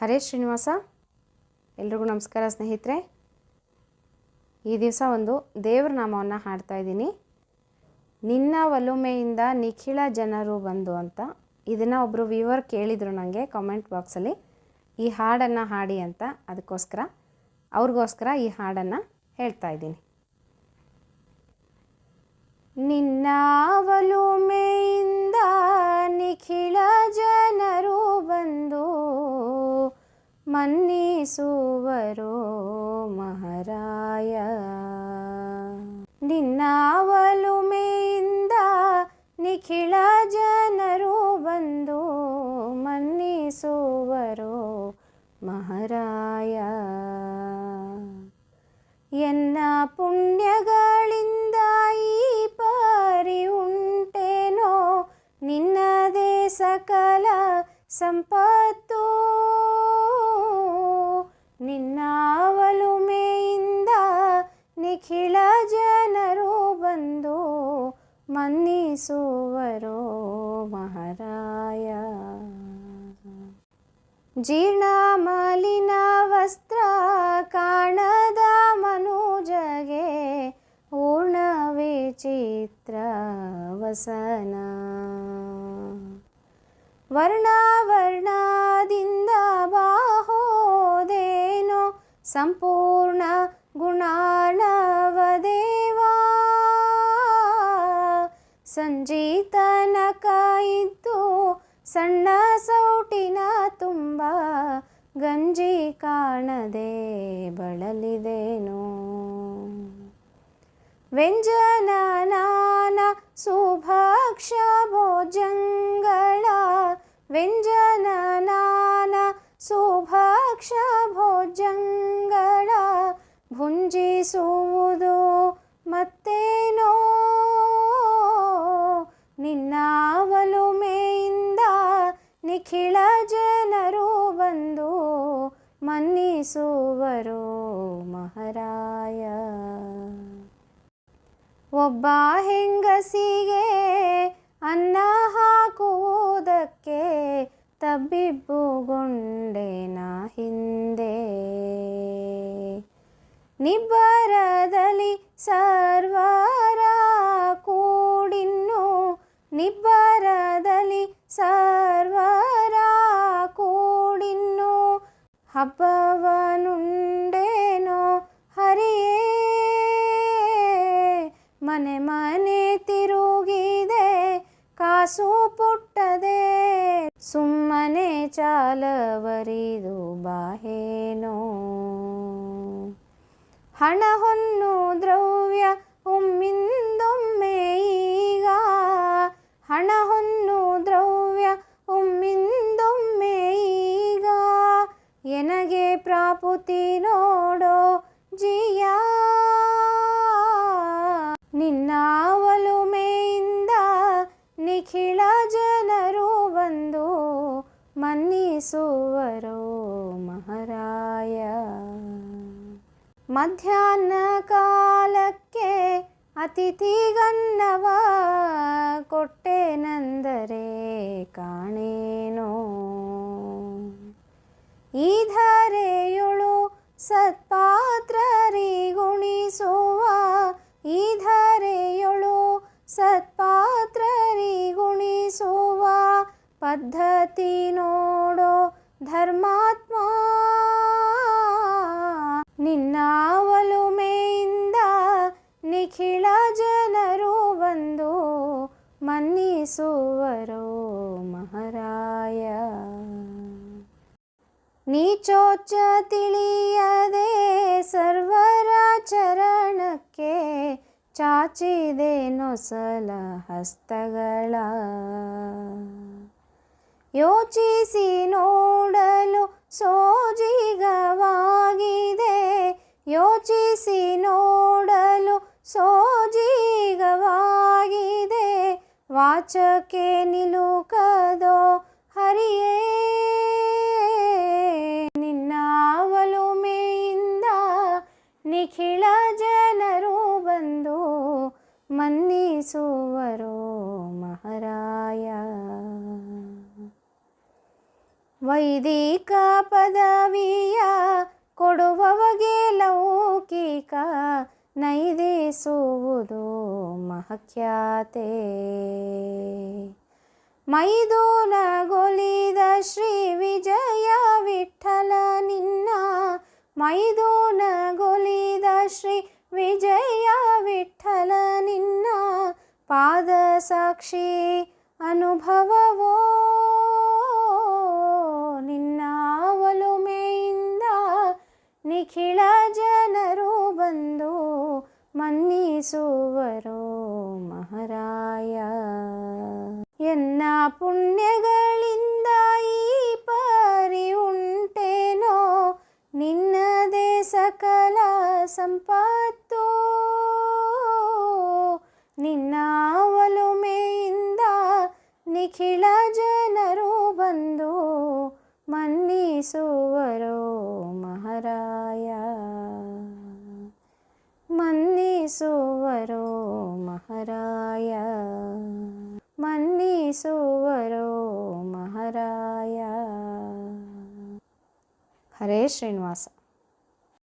ಹರೇ ಶ್ರೀನಿವಾಸ, ಎಲ್ರಿಗೂ ನಮಸ್ಕಾರ ಸ್ನೇಹಿತರೆ. ಈ ದಿವಸ ಒಂದು ದೇವ್ರ ನಾಮವನ್ನು ಹಾಡ್ತಾ ಇದ್ದೀನಿ. ನಿನ್ನ ಒಲುಮೆಯಿಂದ ನಿಖಿಳ ಜನರು ಬಂದು ಅಂತ ಇದನ್ನು ಒಬ್ಬರು ವ್ಯೂವರ್ ಕೇಳಿದರು ನನಗೆ ಕಾಮೆಂಟ್ ಬಾಕ್ಸಲ್ಲಿ ಈ ಹಾಡನ್ನು ಹಾಡಿ ಅಂತ ಅದಕ್ಕೋಸ್ಕರ, ಅವ್ರಿಗೋಸ್ಕರ ಈ ಹಾಡನ್ನು ಹೇಳ್ತಾ ಇದ್ದೀನಿ. ನಿನ್ನ ಒಲುಮೆಯಿಂದ ಮನ್ನಿಸುವರು ಮಹಾರಾಯ ನಿನ್ನ ಒಲುಮೆಯಿಂದ ನಿಖಿಳ ಜನರು ಬಂದು ಮನ್ನಿಸುವರು ಮಹಾರಾಯ ಎನ್ನ ಪುಣ್ಯಗಳಿಂದ ಈ ಪರಿ ಉಂಟೇನೋ ನಿನ್ನದೇ ಸಕಲ ಸಂಪತ್ತು ನಿನ್ನ ಒಲುಮೆಯಿಂದ ನಿಖಿಳ ಜನರು ಬಂದು ಮನ್ನಿಸುವರು ಮಹಾರಾಯ. ಜೀರ್ಣ ಮಲಿನ ವಸ್ತ್ರ ಕಾಣದ ಮನುಜಗೆ ಪೂರ್ಣ ವಿಚಿತ್ರ ವಸನ. ವರ್ಣ ವರ್ಣದಿಂದ ಸಂಪೂರ್ಣ ಗುಣಾಣವದೇವಾ ಸಂಜೀತನಕ ಇದ್ದು ಸಣ್ಣ ಸೌಟಿನ ತುಂಬ ಗಂಜಿ ಕಾಣದೆ ಬಳಲಿದೇನೋ. ವ್ಯಂಜನ ನಾನ ಸುಭಕ್ಷ ಭೋಜಂಗಳ. ವ್ಯಂಜನ ನಾನ ಸುಭಕ್ಷ ಭೋಜಂಗಳ. ಭುಂಜಿಸುವುದು ಮತ್ತೇನೋ? ನಿನ್ನ ಒಲುಮೆಯಿಂದ ನಿಖಿಳ ಜನರು ಬಂದು ಮನ್ನಿಸುವರು ಮಹಾರಾಯ. ಒಬ್ಬ ಹೆಂಗಸಿಗೆ ಅನ್ನ ಹಾಕುವುದಕ್ಕೆ ತಬ್ಬಿಬ್ಬುಗೊಂಡೆ ನಾ ಹಿಂದೆ. ನಿಬ್ಬರದಲ್ಲಿ ಸರ್ವರ ಕೂಡಿನ್ನು ನಿಬ್ಬರದಲ್ಲಿ ಸರ್ವರ ಕೂಡಿನ್ನು ಹಬ್ಬವನುಂಡೇನೋ ಹರಿಯೇ. ಮನೆ ಮನೆ ತಿರುಗಿದೆ, ಕಾಸು ಪುಟ್ಟದೆ. ಸುಮ್ಮನೆ ಚಾಲವರಿದು ಬಾಹೇನೋ. ಹಣ ಹೊನ್ನು ದ್ರವ್ಯ ಒಮ್ಮಿಂದೊಮ್ಮೆ ಈಗ. ಹಣ ಹೊನ್ನು ದ್ರವ್ಯ ಒಮ್ಮಿಂದೊಮ್ಮೆ ಈಗ. ಎನಗೆ ಪ್ರಾಪುತಿ ನೋಡೋ ಜಿಯ. ನಿನ್ನ ಒಲುಮೆಯಿಂದ ನಿಖಿಳ ಜನರು ಬಂದು ಮನ್ನಿಸುವರೋ ಮಹಾರಾಯ ಮಧ್ಯಾಹ್ನ ಕಾಲಕ್ಕೆ ಅತಿಥಿಗನ್ನವ ಕೊಟ್ಟೆನೆಂದರೆ ಕಾಣೇನೋ? ಈ ಧರೆಯೊಳು ಸತ್ಪಾತ್ರರಿಗುಣಿಸುವ ಈ ಧರೆಯೊಳು ಸತ್ಪಾತ್ರರಿಗುಣಿಸುವ ಪದ್ಧತಿ ನೋಡೋ ಧರ್ಮಾತ್ಮ ನಿನ್ನ ಒಲುಮೆಯಿಂದ ನಿಖಿಳ ಜನರು ಬಂದು ಮನ್ನಿಸುವರು ಮಹಾರಾಯ. ನೀಚೋಚ ತಿಳಿಯದೆ ಸರ್ವರ ಚರಣಕ್ಕೆ ಚಾಚಿದೆ ನೊಸಲ ಹಸ್ತಗಳ. ಯೋಚಿಸಿ ನೋಡಲು ಸೋಜಿಗವಾಗಿದೆ ವಾಚಕ್ಕೆ ನಿಲುಕದೋ ಹರಿಯೇ ನಿನ್ನ ಮೇಯಿಂದ ನಿಖಿಳ ಜನರು ಬಂದು ಮನ್ನಿಸುವರು ಮಹಾರಾಯ. ವೈದಿಕ ಪದವಿಯ ಕೊಡುವವಗೆ ಲೌಕಿಕ ನೈದಿಸುವುದು ಮಹಖ್ಯಾತೆ. ಮೈದೋಲಗೊಲಿದ ಶ್ರೀ ವಿಜಯ ವಿಠಲ ನಿನ್ನ. ಮೈದೋಲಗೊಲಿದ ಶ್ರೀ ವಿಜಯ ವಿಠಲ ನಿನ್ನ. ಪಾದ ಸಾಕ್ಷಿ ಅನುಭವವೋ ನಿನ್ನ ಒಲುಮೆಯಿಂದ ನಿಖಿಳ ಬಂದು ಮನ್ನಿಸುವರು ಮಹಾರಾಯ ಎನ್ನ ಪುಣ್ಯಗಳಿಂದ ಈ ಪರಿ ಉಂಟೇನೋ ನಿನ್ನದೇ ಸಕಲ ಸಂಪತ್ತು ನಿನ್ನ ಒಲುಮೆಯಿಂದ ನಿಖಿಳ ಜನರು ಬಂದು ಮನ್ನಿಸುವರು ಮಹಾರಾಯ ಮನ್ನಿಸುವರು ಮಹಾರಾಯ ಮನ್ನಿಸುವರು ಮಹಾರಾಯ ಹರೇ ಶ್ರೀನಿವಾಸ